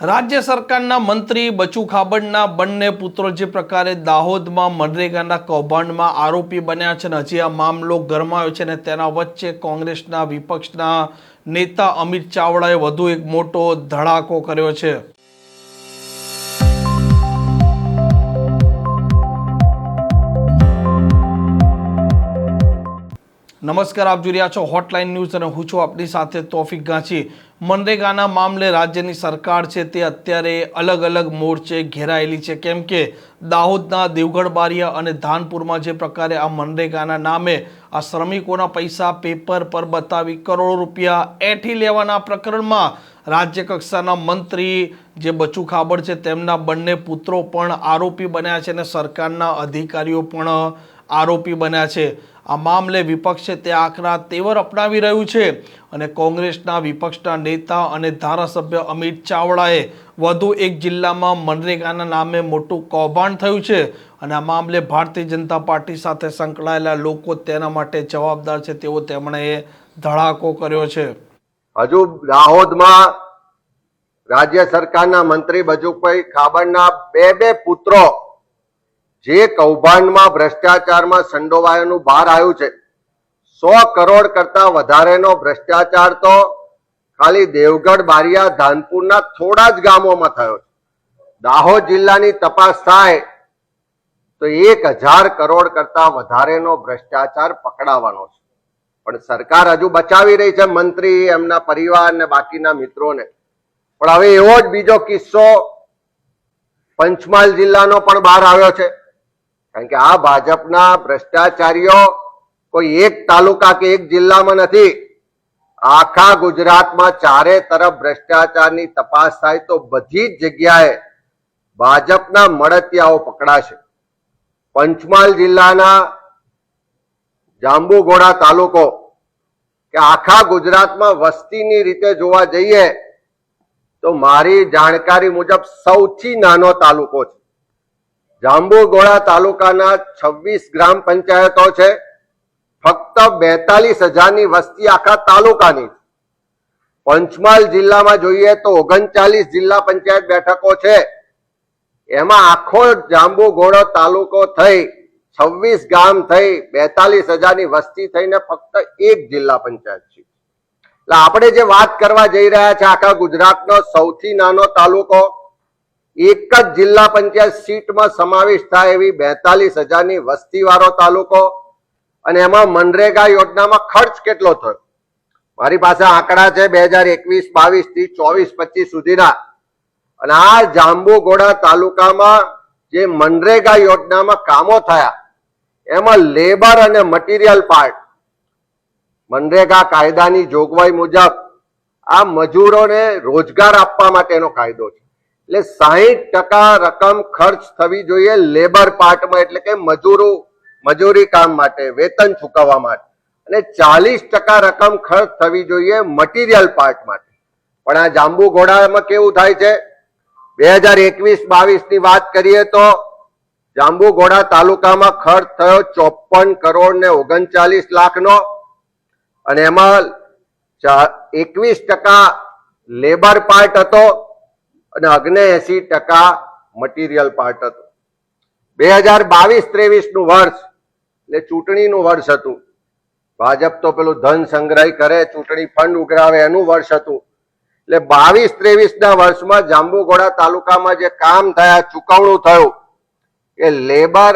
રાજ્ય સરકારના મંત્રી બચુ ખાબડના બંને પુત્રો જે પ્રકારે દાહોદમાં મનરેગાના કૌભાંડમાં આરોપી બન્યા છે અને હજી આ મામલો ગરમાયો છે અને તેના વચ્ચે કોંગ્રેસના વિપક્ષના નેતા અમિત ચાવડાએ વધુ એક મોટો ધડાકો કર્યો છે. નમસ્કાર, આપ જોઈ રહ્યા છો હોટલાઇન ન્યૂઝ અને હું છું આપની સાથે તોફિક ગાંચી મનરેગાના મામલે રાજ્યની સરકાર છે તે અત્યારે અલગ અલગ મોરચે ઘેરાયેલી છે. કેમ કે દાહોદના દેવગઢ બારિયા અને ધાનપુરમાં જે પ્રકારે આ મનરેગાના નામે આ શ્રમિકોના પૈસા પેપર પર બતાવી કરોડો રૂપિયા એઠી લેવાના પ્રકરણમાં રાજ્ય કક્ષાના મંત્રી જે બચુ ખાબડ છે તેમના બંને પુત્રો પણ આરોપી બન્યા છે અને સરકારના અધિકારીઓ પણ આરોપી બન્યા છે. આ મામલે વિપક્ષ તે આકરા તેવર અપનાવી રહ્યું છે અને કોંગ્રેસના વિપક્ષના નેતા અને ધારાસભ્ય અમિત ચાવડાએ વધુ એક જિલ્લામાં મનરેગાના નામે મોટું કૌભાંડ થયું છે અને આ મામલે ભારતીય જનતા પાર્ટી સાથે સંકળાયેલા લોકો તેના માટે જવાબદાર છે તેવો તેમણે ધડાકો કર્યો છે. હજુ દાહોદમાં રાજ્ય સરકારના મંત્રી બચુભાઈ ખાબડના બે બે પુત્રો જે કૌભાંડમાં, ભ્રષ્ટાચારમાં સંડોવાયાનું બહાર આવ્યું છે, સો કરોડ કરતા વધારેનો ભ્રષ્ટાચાર તો ખાલી દેવગઢ, બારિયા, ધાનપુરના થોડા જ ગામોમાં થયો છે. દાહોદ જિલ્લાની તપાસ થાય તો એક હજાર કરોડ કરતા વધારેનો ભ્રષ્ટાચાર પકડાવાનો છે. પણ સરકાર હજુ બચાવી રહી છે મંત્રી, એમના પરિવાર ને બાકીના મિત્રોને. પણ હવે એવો જ બીજો કિસ્સો પંચમહાલ જિલ્લાનો પણ બહાર આવ્યો છે. કારણ કે આ ભાજપના ભ્રષ્ટાચારીઓ કોઈ એક તાલુકા કે એક જિલ્લામાં નથી. આખા ગુજરાતમાં ચારે તરફ ભ્રષ્ટાચારની તપાસ થાય તો બધી જ જગ્યાએ ભાજપના મળતિયાઓ પકડાશે. પંચમહાલ જિલ્લાના જાંબુઘોડા તાલુકો, કે આખા ગુજરાતમાં વસ્તીની રીતે જોવા જઈએ તો મારી જાણકારી મુજબ સૌથી નાનો તાલુકો છે. જાંબુઘોડા તાલુકાના છવ્વીસ ગ્રામ પંચાયતો છે. ફક્ત બેતાલીસ હજારની વસ્તી આખા તાલુકાની. પંચમહાલ જિલ્લામાં જોઈએ તો ઓગણચાલીસ જિલ્લા પંચાયત બેઠકો છે. એમાં આખો જાંબુઘોડો તાલુકો થઈ છવ્વીસ ગામ થઈ બેતાલીસ હજારની વસ્તી થઈને ફક્ત એક જિલ્લા પંચાયત છે. એટલે આપણે જે વાત કરવા જઈ રહ્યા છે આખા ગુજરાતનો સૌથી નાનો તાલુકો એક જ જિલ્લા પંચાયત સીટમાં સમાવેશ થાય એવી બેતાલીસ હજારની વસ્તીવાળો તાલુકો અને એમાં મનરેગા યોજનામાં ખર્ચ કેટલો થયો? મારી પાસે આંકડા છે બે હજાર એકવીસ, બાવીસથી ચોવીસ, પચીસ સુધીના. અને આ જાંબુઘોડા તાલુકામાં જે મનરેગા યોજનામાં કામો થયા, એમાં લેબર અને મટીરિયલ પાર્ટ, મનરેગા કાયદાની જોગવાઈ મુજબ આ મજૂરોને રોજગાર આપવા માટેનો કાયદો છે. એટલે સાહીઠ ટકા રકમ ખર્ચ થવી જોઈએ લેબર પાર્ટમાં, એટલે કે મજૂરો, મજૂરી કામ માટે, વેતન ચૂકવવા માટે. અને ચાલીસ ટકા રકમ ખર્ચ થવી જોઈએ મટીરિયલ પાર્ટ માટે. પણ આ જાંબુ ઘોડામાં કેવું થાય છે? બે હજાર એકવીસ બાવીસની વાત કરીએ તો જાંબુઘોડા તાલુકામાં ખર્ચ થયો ચોપન કરોડ ને ઓગણચાલીસ લાખનો. અને એમાં એકવીસ ટકા લેબર પાર્ટ હતો. અને અગ્નેએસી ટકા મટીરિયલ પાર્ટ હતો. બે હજાર બાવીસ ત્રેવીસનું વર્ષ, એટલે ચૂંટણીનું વર્ષ હતું. ભાજપ તો પેલું ધન સંગ્રહ કરે, ચૂંટણી ફંડ ઉઘરાવે એનું વર્ષ હતું. એટલે બાવીસ ત્રેવીસ ના વર્ષમાં જાંબુઘોડા તાલુકામાં જે કામ થયા, ચુકવણું થયું, એ લેબર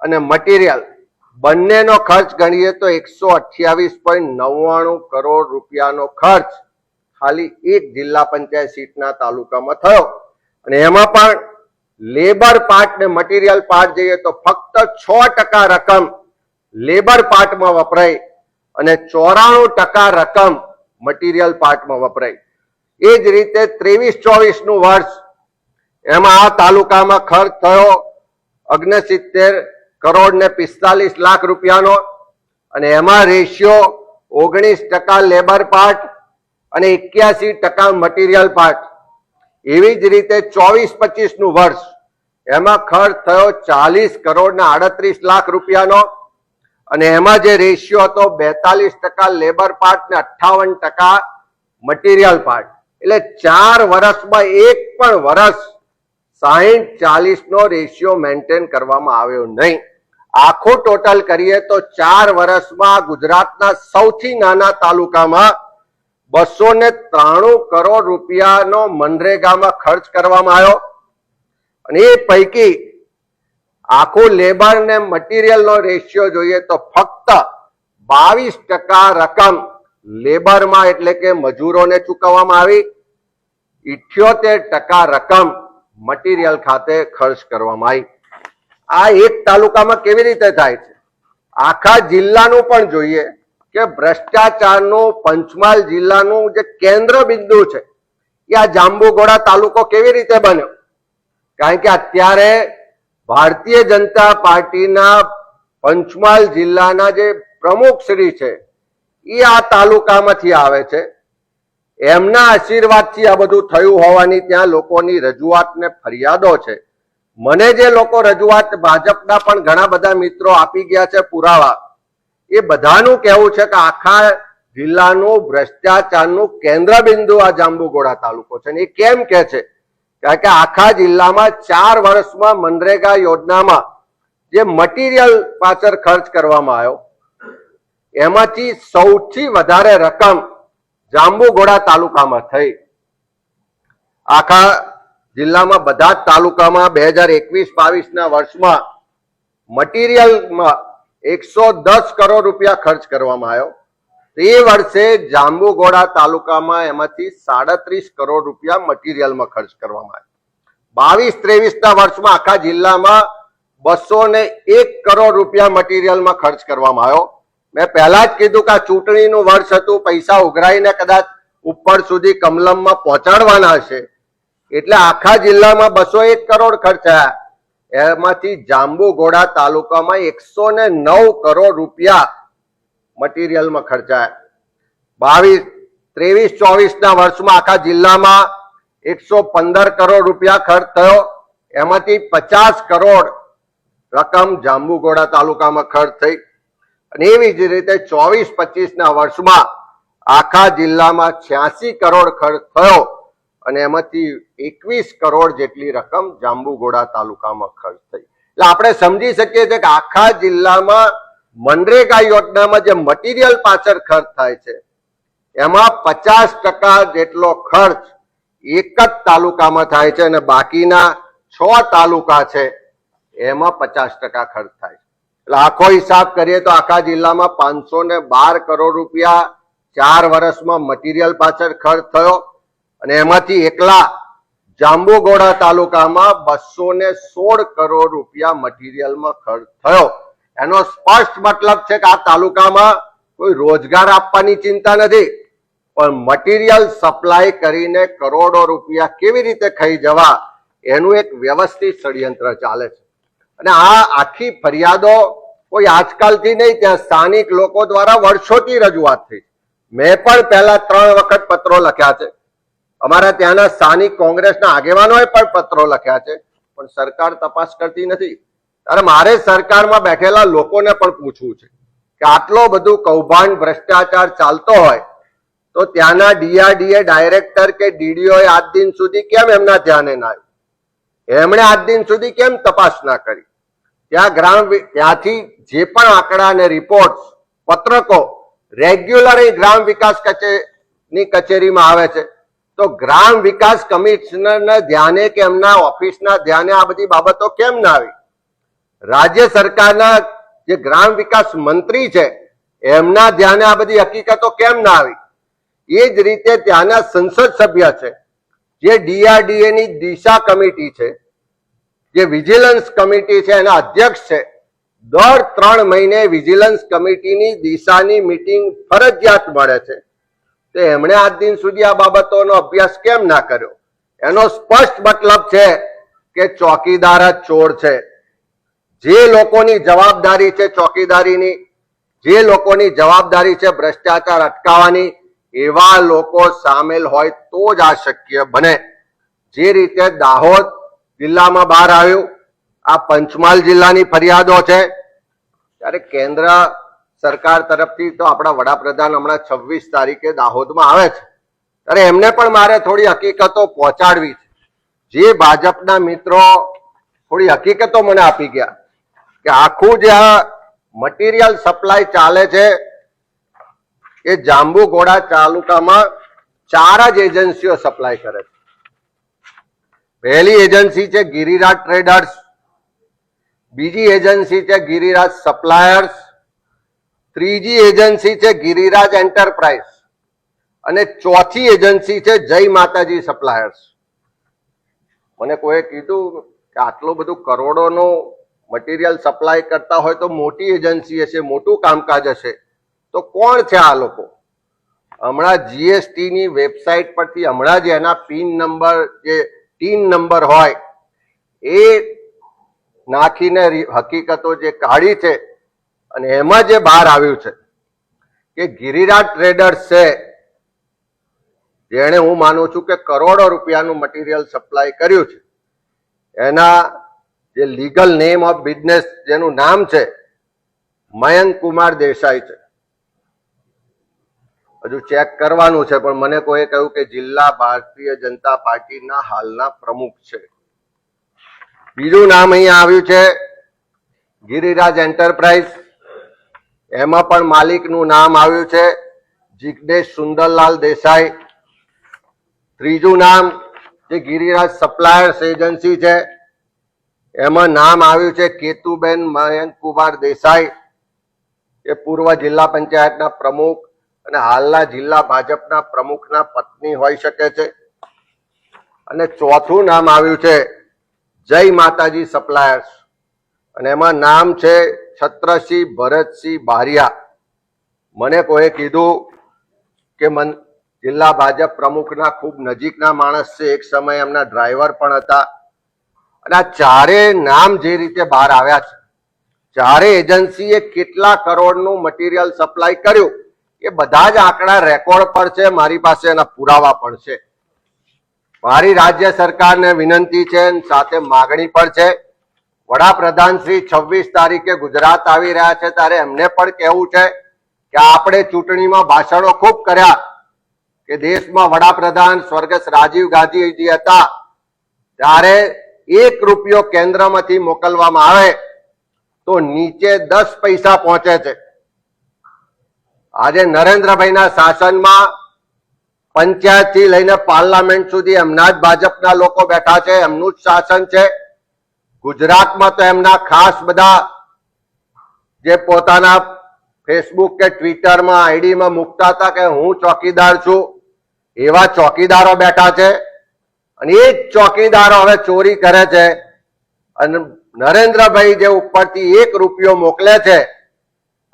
અને મટીરિયલ બંનેનો ખર્ચ ગણીએ તો એકસો અઠ્યાવીસ પોઈન્ટ નવ્વાણું કરોડ રૂપિયાનો ખર્ચ ખાલી એક જિલ્લા પંચાયત સીટના તાલુકામાં થયો. અને એમાં પણ લેબર પાર્ટ ને મટીરિયલ પાર્ટ જઈએ તો ફક્ત છ ટકા રકમ લેબર પાર્ટમાં વપરાય અને ચોરાણું ટકા રકમ મટીરિયલ પાર્ટમાં વપરાય. એ જ રીતે ત્રેવીસ ચોવીસનું વર્ષ એમાં આ તાલુકામાં ખર્ચ થયો અગ્નસિત્તેર કરોડ ને પિસ્તાલીસ લાખ રૂપિયાનો અને એમાં રેશિયો ઓગણીસ ટકા લેબર પાર્ટ અને એક્યાસી ટકા મટીરિયલ પાર્ટ એવી જ રીતે ચોવીસ પચીસનું વર્ષ. એમાં ખર્ચ થયો ચાલીસ કરોડ ને આડત્રીસ લાખ રૂપિયાનો. અને એમાં જે રેશિયો હતો બેતાલીસ ટકા લેબર પાર્ટ ને અઠ્ઠાવન ટકા મટીરિયલ પાર્ટ એટલે ચાર વર્ષમાં એક પણ વર્ષ સાહીઠ ચાલીસ નો રેશિયો મેન્ટેન કરવામાં આવ્યો નહીં. આખું ટોટલ કરીએ તો ચાર વર્ષમાં ગુજરાતના સૌથી નાના તાલુકામાં બસો ને ત્રાણું કરોડ રૂપિયાનો મનરેગામાં ખર્ચ કરવામાં આવ્યો. અને એ પૈકી આખું લેબર ને મટીરિયલ નો રેશિયો જોઈએ તો ફક્ત બાવીસ ટકા રકમ લેબરમાં એટલે કે મજૂરોને ચૂકવવામાં આવી. ઇઠ્યોતેર ટકા રકમ મટીરિયલ ખાતે ખર્ચ કરવામાં આવી. આ એક તાલુકામાં કેવી રીતે થાય છે? આખા જિલ્લાનું પણ જોઈએ કે ભ્રષ્ટાચારનું પંચમહાલ જિલ્લાનું જે કેન્દ્ર બિંદુ છે, એ આ જાંબુઘોડા તાલુકો કેવી રીતે બન્યો? કારણ કે અત્યારે ભારતીય જનતા પાર્ટીના પંચમહાલ જિલ્લાના જે પ્રમુખ શ્રી છે, એ આ તાલુકામાંથી આવે છે. એમના આશીર્વાદથી આ બધું થયું હોવાની ત્યાં લોકોની રજૂઆત ને ફરિયાદો છે. મને જે લોકો રજૂઆત ભાજપના પણ ઘણા બધા મિત્રો આપી ગયા છે પુરાવા એ બધાનું કહેવું છે કે આખા જિલ્લાનું ભ્રષ્ટાચારનું કેન્દ્ર બિંદુ આ જાંબુઘોડા તાલુકો છે. એ કેમ કે છે? કારણ કે આખા જિલ્લામાં ચાર વર્ષમાં મનરેગા યોજનામાં જે મટીરિયલ પાછળ ખર્ચ કરવામાં આવ્યો, એમાંથી સૌથી વધારે રકમ જાંબુઘોડા તાલુકામાં થઈ. આખા જિલ્લામાં બધા જ તાલુકામાં બે હજાર એકવીસ બાવીસના વર્ષમાં મટીરિયલમાં એકસો દસ કરોડ રૂપિયા ખર્ચ કરવામાં આવ્યો. તે વર્ષે જાંબુઘોડા તાલુકામાં એમાંથી સાડત્રીસ કરોડ રૂપિયા મટીરિયલમાં ખર્ચ કરવામાં આવ્યો. બાવીસ ત્રેવીસ ના વર્ષમાં આખા જિલ્લામાં બસો ને એક કરોડ રૂપિયા મટીરિયલમાં ખર્ચ કરવામાં આવ્યો. મેં પહેલા જ કીધું કે આ ચૂંટણીનું વર્ષ હતું, પૈસા ઉઘરાઈને કદાચ ઉપર સુધી કમલમમાં પહોંચાડવાના હશે. એટલે આખા જિલ્લામાં બસો એક કરોડ ખર્ચાયા એમાંથી જાંબુઘોડા તાલુકામાં એકસો ને નવ કરોડ રૂપિયા મટીરિયલમાં ખર્ચાયા. બાવીસ, ત્રેવીસ, ચોવીસના વર્ષમાં આખા જિલ્લામાં એકસો પંદર કરોડ રૂપિયા ખર્ચ થયો. એમાંથી પચાસ કરોડ રકમ જાંબુઘોડા તાલુકામાં ખર્ચ થઈ. અને એવી જ રીતે ચોવીસ, પચીસના વર્ષમાં આખા જિલ્લામાં છ્યાસી કરોડ ખર્ચ થયો. અને એમાંથી એકવીસ કરોડ જેટલી રકમ જાંબુગોડા તાલુકામાં ખર્ચ થઈ. એટલે આપણે સમજી શકીએ છીએ કે આખા જિલ્લામાં મનરેગા યોજનામાં જે મટીરિયલ પાછળ ખર્ચ થાય છે, એમાં પચાસ ટકા જેટલો ખર્ચ એક જ તાલુકામાં થાય છે અને બાકીના છ તાલુકા છે, એમાં પચાસ ટકા ખર્ચ થાય છે. એટલે આખો હિસાબ કરીએ તો આખા જિલ્લામાં પાંચસો ને બાર કરોડ રૂપિયા ચાર વર્ષમાં મટીરિયલ પાછળ ખર્ચ થયો. અને એમાંથી એકલા જાંબુગોડા તાલુકામાં બસો ને સોળ કરોડ રૂપિયા મટીરિયલમાં ખર્ચ થયો. એનો સ્પષ્ટ મતલબ છે કે આ તાલુકામાં કોઈ રોજગાર આપવાની ચિંતા નથી, પણ મટીરિયલ સપ્લાય કરીને કરોડો રૂપિયા કેવી રીતે ખાઈ જવા એનું એક વ્યવસ્થિત ષડયંત્ર ચાલે છે. અને આ આખી ફરિયાદો કોઈ આજકાલથી નહીં, ત્યાં સ્થાનિક લોકો દ્વારા વર્ષોથી રજૂઆત થઈ મેં પણ પહેલા ત્રણ વખત પત્રો લખ્યા છે. અમારા ત્યાંના સ્થાનિક કોંગ્રેસના આગેવાનોએ પણ પત્રો લખ્યા છે, પણ સરકાર તપાસ કરતી નથી. ત્યારે મારે સરકારમાં બેઠેલા લોકોને પણ પૂછવું છે કે આટલો બધું કૌભાંડ, ભ્રષ્ટાચાર ચાલતો હોય, તો ત્યાંના ડીઆરડીએ ડાયરેક્ટર કે ડીડીઓ આજ દિન સુધી કેમ એમના ધ્યાને ના આવ્યું એમણે આજ દિન સુધી કેમ તપાસ ના કરી? ત્યાં ગ્રામ ત્યાંથી જે પણ આંકડા અને રિપોર્ટ પત્રકો રેગ્યુલર ગ્રામ વિકાસ કચેરીની કચેરીમાં આવે છે. તો ગ્રામ વિકાસ કમિશનરના ધ્યાને કે એમના ઓફિસના ધ્યાને આ બધી બાબતો કેમ ના આવી? રાજ્ય સરકારના જે ગ્રામ વિકાસ મંત્રી છે, એમના ધ્યાને આ બધી હકીકતો કેમ ના આવી? એ જ રીતે ત્યાંના સંસદ સભ્ય છે, જે ડીઆરડીએ ની દિશા કમિટી છે, જે વિજિલન્સ કમિટી છે, એના અધ્યક્ષ છે, દર ત્રણ મહિને વિજિલન્સ કમિટીની દિશાની મિટિંગ ફરજિયાત મળે છે. તો એમણે આજ દિન સુધી આ બાબતોનો અભ્યાસ કેમ ના કર્યો? એનો સ્પષ્ટ મતલબ છે કે ચોકીદાર જ ચોર છે. જે લોકોની જવાબદારી છે ચોકીદારીની, જે લોકોની જવાબદારી છે ભ્રષ્ટાચાર અટકાવવાની, એવા લોકો સામેલ હોય તો જ આ શક્ય બને. જે રીતે દાહોદ જિલ્લામાં બહાર આવ્યું, આ પંચમહાલ જિલ્લાની ફરિયાદો છે, ત્યારે કેન્દ્ર સરકાર તરફથી તો આપણા વડાપ્રધાન હમણાં છવ્વીસ તારીખે દાહોદમાં આવે છે. ત્યારે એમને પણ મારે થોડી હકીકતો પહોંચાડવી છે. જે ભાજપના મિત્રો થોડી હકીકતો મને આપી ગયા કે આખું જે આ મટીરિયલ સપ્લાય ચાલે છે એ જાંબુઘોડા તાલુકામાં ચાર જ એજન્સીઓ સપ્લાય કરે છે. પહેલી એજન્સી છે ગિરિરાજ ટ્રેડર્સ બીજી એજન્સી છે ગિરિરાજ સપ્લાયર્સ ત્રીજી એજન્સી છે ગિરિરાજ એન્ટરપ્રાઇઝ. અને ચોથી એજન્સી છે જય માતાજી સપ્લાયર્સ. મને કોઈએ કીધું કે આટલું બધું કરોડોનું મટીરિયલ સપ્લાય કરતા હોય તો મોટી એજન્સી હશે, મોટું કામકાજ હશે. તો કોણ છે આ લોકો? હમણાં જીએસટીની વેબસાઇટ પરથી હમણાં જ એના પિન નંબર, જે ટીન નંબર હોય, એ નાખીને હકીકતો જે કાઢી છે અને એમાં જે બહાર આવ્યું છે કે ગિરિરાજ ટ્રેડર્સ છે, જેણે હું માનું છું કે કરોડો રૂપિયાનું મટીરિયલ સપ્લાય કર્યું છે. એના જે લીગલ નેમ ઓફ બિઝનેસ જેનું નામ છે, મયંક કુમાર દેસાઈ છે. હજુ ચેક કરવાનું છે, પણ મને કોઈ કહ્યું કે જિલ્લા ભારતીય જનતા પાર્ટીના હાલના પ્રમુખ છે. બીજું નામ અહીંયા આવ્યું છે, ગિરિરાજ એન્ટરપ્રાઇઝ એમાં પણ માલિકનું નામ આવ્યું છે જિગ્નેશ સુંદરલાલ દેસાઈ. ત્રીજું નામ જે ગિરિરાજ સપ્લાયર્સ એજન્સી છે, એમાં નામ આવ્યું છે કેતુબેન મયંક કુમાર દેસાઈ, એ પૂર્વ જિલ્લા પંચાયતના પ્રમુખ અને હાલના જિલ્લા ભાજપના પ્રમુખના પત્ની હોઈ શકે છે. અને ચોથું નામ આવ્યું છે જય માતાજી સપ્લાયર્સ. અને એમાં નામ છે છત્રસિંહ ભરતસિંહ બારિયા. મને કોઈ કીધું કે મન જિલ્લા ભાજપ પ્રમુખના ખૂબ નજીકના માણસ છે, એક સમય એમના ડ્રાઈવર પણ હતા. અને આ ચારે નામ જે રીતે બહાર આવ્યા છે, ચારે એજન્સીએ કેટલા કરોડનું મટીરિયલ સપ્લાય કર્યું, એ બધા જ આંકડા રેકોર્ડ પર છે, મારી પાસે એના પુરાવા પણ છે. મારી રાજ્ય સરકારને વિનંતી છે સાથે માગણી પણ છે. વડાપ્રધાન શ્રી છવ્વીસ તારીખે ગુજરાત આવી રહ્યા છે ત્યારે એમને પણ કહેવું છે કે આપણે ચૂંટણીમાં ભાષણો ખૂબ કર્યા કે દેશમાં વડાપ્રધાન સ્વર્ગસ્થ રાજીવ ગાંધીજી હતા. ત્યારે એક રૂપિયો કેન્દ્રમાંથી મોકલવામાં આવે તો નીચે દસ પૈસા પહોંચે છે. આજે નરેન્દ્રભાઈના શાસનમાં પંચાયતથી લઈને પાર્લામેન્ટ સુધી એમના જ ભાજપના લોકો બેઠા છે, એમનું જ શાસન છે. ગુજરાતમાં તો એમના ખાસ બધા જે પોતાના ફેસબુક કે ટ્વિટરમાં આઈડીમાં મૂકતા હતા કે હું ચોકીદાર છું, એવા ચોકીદારો બેઠા છે. અને એ જ ચોકીદારો હવે ચોરી કરે છે. અને નરેન્દ્રભાઈ જે ઉપરથી એક રૂપિયો મોકલે છે,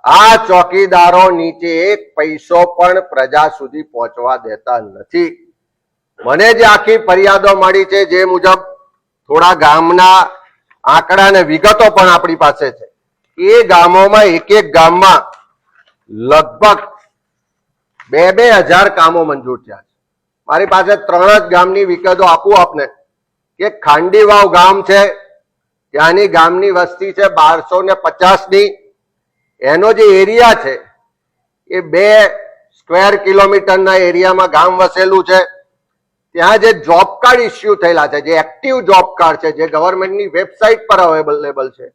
આ ચોકીદારો નીચે એક પૈસો પણ પ્રજા સુધી પહોંચવા દેતા નથી. મને જે આખી ફરિયાદો મળી છે, જે મુજબ થોડા ગામના આંકડા અને વિગતો પણ આપણી પાસે છે. એ ગામોમાં એક એક ગામમાં લગભગ બે બે હજાર કામો મંજૂર થયા છે. મારી પાસે ત્રણ જ ગામની વિગતો આપું આપને. કે ખાંડીવાવ ગામ છે, ત્યાંની ગામની વસ્તી છે બારસો ને પચાસની એનો જે એરિયા છે, એ બે સ્ક્વેર કિલોમીટરના એરિયામાં ગામ વસેલું છે. ત્યાં જે જોબ કાર્ડ ઇસ્યુ થયેલા છે, જે એક્ટિવ જોબ કાર્ડ છે, જે ગવર્મેન્ટની વેબસાઇટ પર અવેલેબલ છે,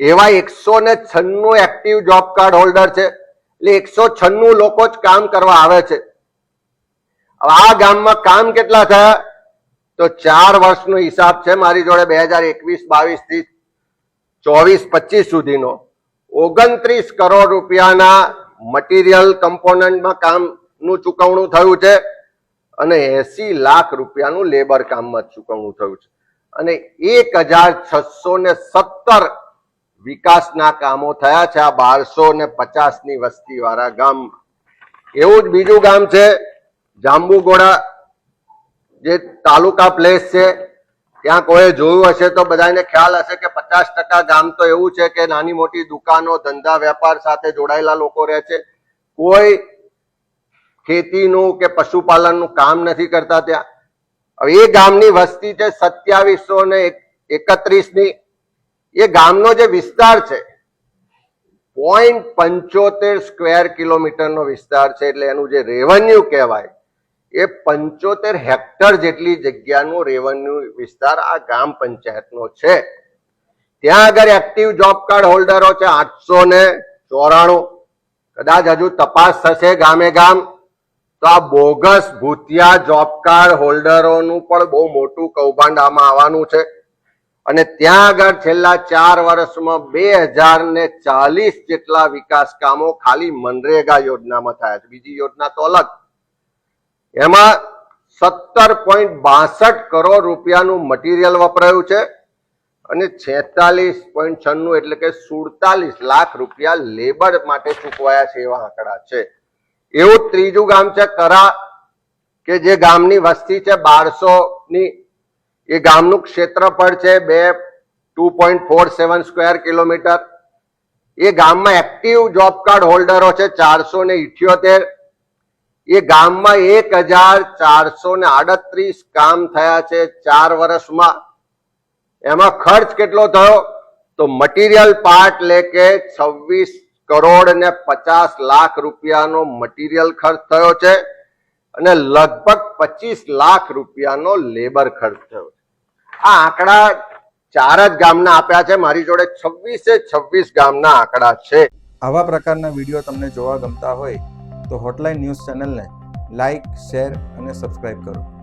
એવા એકસો ને છન્નું એક્ટિવ જોબ કાર્ડ હોલ્ડર છે. એટલે એકસો છન્નું લોકો જ કામ કરવા આવે છે. આ ગામમાં કામ કેટલા થયા? તો ચાર વર્ષનો હિસાબ છે મારી જોડે બે હજાર એકવીસ, બાવીસથી ચોવીસ, પચીસ સુધીનો. ઓગણત્રીસ કરોડ રૂપિયાના મટીરિયલ કમ્પોનન્ટમાં કામનું ચૂકવણું થયું છે. અને એસી લાખ રૂપિયાનું લેબર કામમાં ચૂકવણું થયું છે. અને એક હજાર છસો ને સત્તર વિકાસના કામો થયા છે આ બારસો ને પચાસની વસ્તી વાળા ગામમાં. એવું જ બીજું ગામ છે જાંબુગોડા જે તાલુકા પ્લેસ છે, ત્યાં કોઈ જોયું હશે તો બધાને ખ્યાલ હશે કે પચાસ ટકા ગામ તો એવું છે કે નાની મોટી દુકાનો, ધંધા, વેપાર સાથે જોડાયેલા લોકો રહે છે. કોઈ ખેતીનું કે પશુપાલનનું કામ નથી કરતા ત્યાં. હવે એ ગામની વસ્તી છે સત્યાવીસો ને એકત્રીસની. એ ગામનો જે વિસ્તાર છે પોઈન્ટ પંચોતેર સ્ક્વેર કિલોમીટરનો વિસ્તાર છે એટલે એનું જે રેવન્યુ કહેવાય, એ પંચોતેર હેક્ટર જેટલી જગ્યાનું રેવન્યુ વિસ્તાર આ ગ્રામ પંચાયતનો છે. ત્યાં આગળ એક્ટિવ જોબ કાર્ડ હોલ્ડરો છે આઠસો ને ચોરાણું. કદાચ હજુ તપાસ થશે ગામે ગામ. તો આ બોગસ ભૂતિયા જોબ કાર્ડ હોલ્ડરોનું પણ બહુ મોટું કૌભાંડ આમાં આવવાનું છે. અને ત્યાં આગળ છેલ્લા ચાર વર્ષમાં બે હજાર ને ચાલીસ જેટલા વિકાસ કામો ખાલી મનરેગા યોજનામાં થયા છે. બીજી યોજના તો અલગ. એમાં સત્તર પોઈન્ટ બાસઠ કરોડ રૂપિયાનું મટીરિયલ વપરાયું છે અને છેતાલીસ પોઈન્ટ છન્નું એટલે કે સુડતાલીસ લાખ રૂપિયા લેબર માટે ચૂકવાયા છે એવા આંકડા છે. એવું ત્રીજું ગામ છે કરા, કે જે ગામની વસ્તી છે બારસો ની એ ગામનું ક્ષેત્રફળ છે બે, two point four seven square kilometre. એ ગામમાં એક્ટિવ જોબ કાર્ડ હોલ્ડરો છે ચારસો ને ઇઠ્યોતેર. એ ગામમાં એક હજાર ચારસો ને આડત્રીસ કામ થયા છે ચાર વર્ષમાં. એમાં ખર્ચ કેટલો થયો? તો મટીરિયલ પાર્ટ લે કે છવ્વીસ કરોડ ને પચાસ લાખ રૂપિયાનો મટીરિયલ ખર્ચ થયો છે અને લગભગ પચીસ લાખ રૂપિયાનો લેબર ખર્ચ થયો છે. આ આંકડા ચાર જ ગામના આપ્યા છે, મારી જોડે છવ્વીસે છવ્વીસ ગામના આંકડા છે. આવા પ્રકારના વીડિયો તમને જોવા ગમતા હોય તો હોટલાઇન ન્યૂઝ ચેનલને લાઇક શેર અને સબસ્ક્રાઇબ કરો.